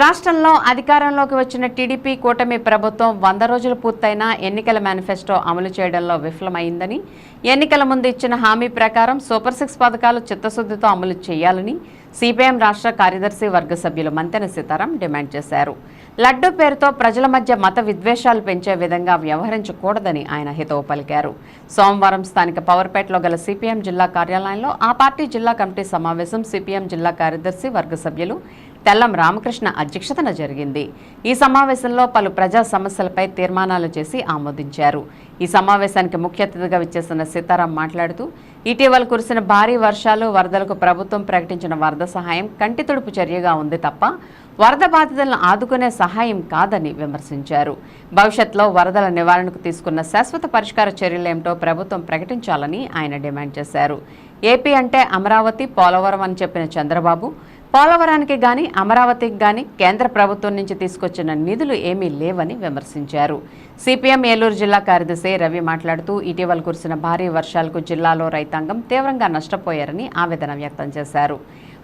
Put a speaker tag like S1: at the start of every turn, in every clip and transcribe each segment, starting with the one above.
S1: రాష్ట్రంలో అధికారంలోకి వచ్చిన టీడీపీ కూటమి ప్రభుత్వం వంద రోజులు పూర్తయినా ఎన్నికల మేనిఫెస్టో అమలు చేయడంలో విఫలమైందని ఎన్నికల ముందు ఇచ్చిన హామీ ప్రకారం సూపర్ సిక్స్ పథకాలు చిత్తశుద్ధితో అమలు చేయాలని సిపిఎం రాష్ట్ర కార్యదర్శి వర్గ సభ్యులు మంతెన సీతారాం డిమాండ్ చేశారు. లడ్డూ పేరుతో ప్రజల మధ్య మత విద్వేషాలు పెంచే విధంగా వ్యవహరించకూడదని ఆయన హితవు పలికారు. సోమవారం స్థానిక పవర్పేటలో గల సిపిఎం జిల్లా కార్యాలయంలో ఆ పార్టీ జిల్లా కమిటీ సమావేశం సిపిఎం జిల్లా కార్యదర్శి వర్గ సభ్యులు తెల్లం రామకృష్ణ అధ్యక్షతన జరిగింది. ఈ సమావేశంలో పలు ప్రజా సమస్యలపై తీర్మానాలు చేసి ఆమోదించారు. ఈ సమావేశానికి ముఖ్య అతిథిగా విచ్చేసిన సీతారాం మాట్లాడుతూ ఇటీవల కురిసిన భారీ వర్షాలు వరదలకు ప్రభుత్వం ప్రకటించిన వరద సహాయం కంటితుడుపు చర్యగా ఉంది తప్ప వరద బాధితులను ఆదుకునే సహాయం కాదని విమర్శించారు. భవిష్యత్తులో వరదల నివారణకు తీసుకున్న శాశ్వత పరిష్కార చర్యలేమిటో ప్రభుత్వం ప్రకటించాలని ఆయన డిమాండ్ చేశారు. ఏపీ అంటే అమరావతి పోలవరం అని చెప్పిన చంద్రబాబు పోలవరానికి గాని అమరావతికి గాని కేంద్ర ప్రభుత్వం నుంచి తీసుకొచ్చిన నిధులు ఏమీ లేవని విమర్శించారు. సిపిఎం ఏలూరు జిల్లా కార్యదర్శి రవి మాట్లాడుతూ ఇటీవల కురిసిన భారీ వర్షాలకు జిల్లాలో రైతాంగం తీవ్రంగా నష్టపోయారని ఆవేదన వ్యక్తం చేశారు.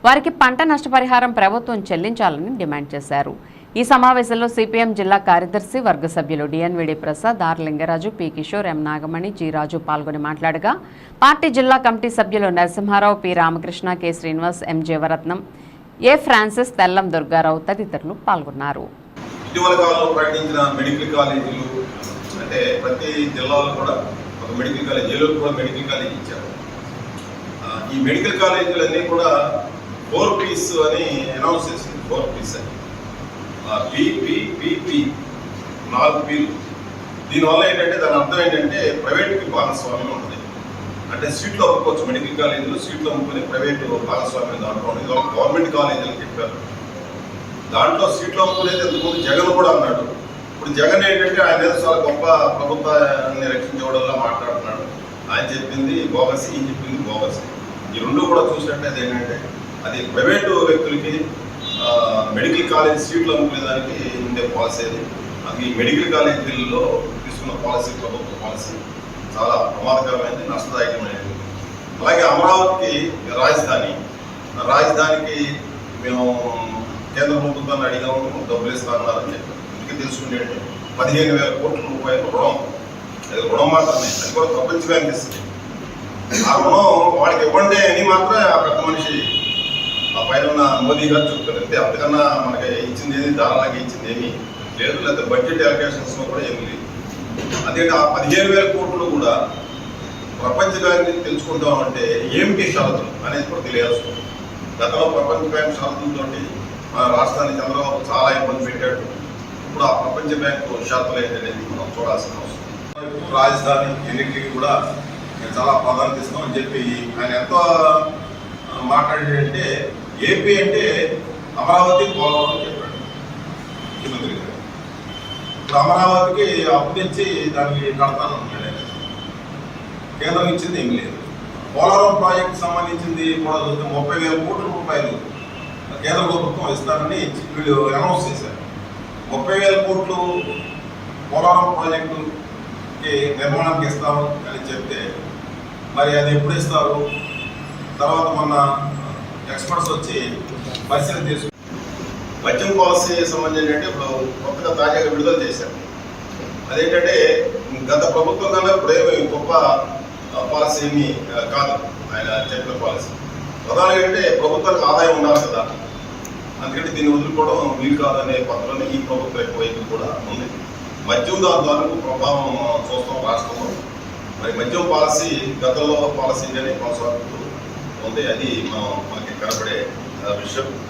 S1: వారికి పంట నష్టపరిహారం ప్రభుత్వం చెల్లించాలని డిమాండ్ చేశారు. ఈ సమావేశంలో సిపిఎం జిల్లా కార్యదర్శి వర్గ సభ్యులు D N V D Prasad R Lingaraju P Kishore M Nagamani G Raju పాల్గొని మాట్లాడగా పార్టీ జిల్లా కమిటీ సభ్యులు Narasimha Rao P Ramakrishna K Srinivas M Jeevaratnam A Francis Tellam Durga Rao తదితరులు పాల్గొన్నారు.
S2: ఇటీవల కాలంలో ప్రకటించిన మెడికల్ కాలేజీలు అంటే ప్రతి జిల్లాలో కూడా ఒక మెడికల్ కాలేజ్ ఏలూరు కూడా మెడికల్ కాలేజ్ ఇచ్చారు. ఈ మెడికల్ కాలేజీలన్నీ కూడా ఫోర్ పీస్ అని అనౌన్స్ చేసింది ఫోర్ పీస్ అని. పి నాలుగు పీలు. దీనివల్ల ఏంటంటే దాని అర్థం ఏంటంటే ప్రైవేట్కి భాగస్వామ్యం ఉంటుంది. అంటే సీట్లు అమ్ముకోవచ్చు మెడికల్ కాలేజీలో సీట్లు అమ్ముకునే ప్రైవేట్ భాగస్వామ్యం దాంట్లో ఇది ఒక గవర్నమెంట్ కాలేజీలు చెప్పారు. దాంట్లో సీట్లు అమ్ముకునేది ఎందుకు జగన్ కూడా అన్నాడు. ఇప్పుడు జగన్ ఏంటంటే ఆయన ఏదో చాలా గొప్ప ప్రభుత్వాన్ని రక్షించేవాడల్లా మాట్లాడుతున్నాడు. ఆయన చెప్పింది బోగస్ ఈయన చెప్పింది బోగస్ ఈ రెండు కూడా చూసినట్టయితే ఏంటంటే అది ప్రైవేటు వ్యక్తులకి మెడికల్ కాలేజ్ సీట్లు అమ్ముకునేదానికి ఉండే పాలసీ అది. అది మెడికల్ కాలేజీల్లో తీసుకున్న పాలసీ ప్రభుత్వ పాలసీ చాలా ప్రమాదకరమైనది నష్టదాయకమైనది అలాగే అమరావతికి రాజధాని. రాజధానికి మేము కేంద్ర ప్రభుత్వాన్ని అడిగాము డబ్బులు ఇస్తారన్నారని చెప్పి ఇందుకే తెలుసుకునేది పదిహేను వేల కోట్ల రూపాయల రుణం. అది రుణం మాత్రమే అది కూడా ప్రపంచ బ్యాంక్ ఇస్తుంది. ఆ రుణం వాడికి ఇవ్వండి అని మాత్రమే ఆ పెద్ద మనిషి ఆ పైన ఉన్న మోదీ గారు చెప్తారు అంతే అంతకన్నా మనకి ఇచ్చింది ఏది దారాలకి ఇచ్చింది ఏమి లేదు. లేదా బడ్జెట్ అలొకేషన్స్ కూడా ఏమి లేదు. అదే ఆ పదిహేను వేల కోట్లు కూడా ప్రపంచ బ్యాంక్ తెలుసుకుంటాం అంటే ఏమిటి షరతులు అనేది కూడా తెలియాల్సి ఉంది గతంలో ప్రపంచ బ్యాంక్ షరతులతో మన రాష్ట్రాన్ని చంద్రబాబు చాలా ఇబ్బంది పెట్టాడు. ఇప్పుడు ఆ ప్రపంచ బ్యాంకు షరతులు ఏంటనేది మనం చూడాల్సిన అవసరం. రాజధాని ఎన్నికలకి కూడా నేను చాలా ప్రాధాన్యత ఇస్తామని చెప్పి ఆయన ఎంత మాట్లాడాడంటే ఏపీ అంటే అమరావతి పోలవరం అని చెప్పాడు ముఖ్యమంత్రి గారు ఇప్పుడు అమరావతికి అప్పు తెచ్చి దానికి కడతాను అన్నాడు కేంద్రం ఇచ్చింది ఏం లేదు. పోలవరం ప్రాజెక్ట్ సంబంధించింది కూడా చూస్తే ముప్పై వేల కోట్ల రూపాయలు కేంద్ర ప్రభుత్వం ఇస్తారని వీళ్ళు అనౌన్స్ చేశారు. ముప్పై వేల కోట్లు పోలవరం ప్రాజెక్టుకి నిర్మాణానికి ఇస్తాము అని చెప్తే మరి అది ఎప్పుడు ఇస్తారు? తర్వాత మొన్న ఎక్స్పర్ట్స్ వచ్చి పరిశీలన తీసుకు మద్యం పాలసీ సంబంధించి ఏంటంటే ఇప్పుడు కొత్తగా తాజాగా విడుదల చేశారు. అదేంటంటే గత ప్రభుత్వం కన్నా ఇప్పుడేమి గొప్ప పాలసీ ఏమి కాదు. ఆయన చెప్పిన పాలసీ. ప్రధానంగా ఏంటంటే ప్రభుత్వానికి ఆదాయం ఉండాలి కదా. అందుకంటే దీన్ని వదులుకోవడం వీలు కాదనే పద్ధతిలోనే ఈ ప్రభుత్వం ఎక్కువ వైపు కూడా ఉంది. మద్యం దాని ద్వారా ప్రభావం చూస్తాం రాష్ట్రంలో. మరి మద్యం పాలసీ గతంలో పాలసీగానే కొనసాగుతూ ఉంది. అది మనం మనకి కనపడే విషయం.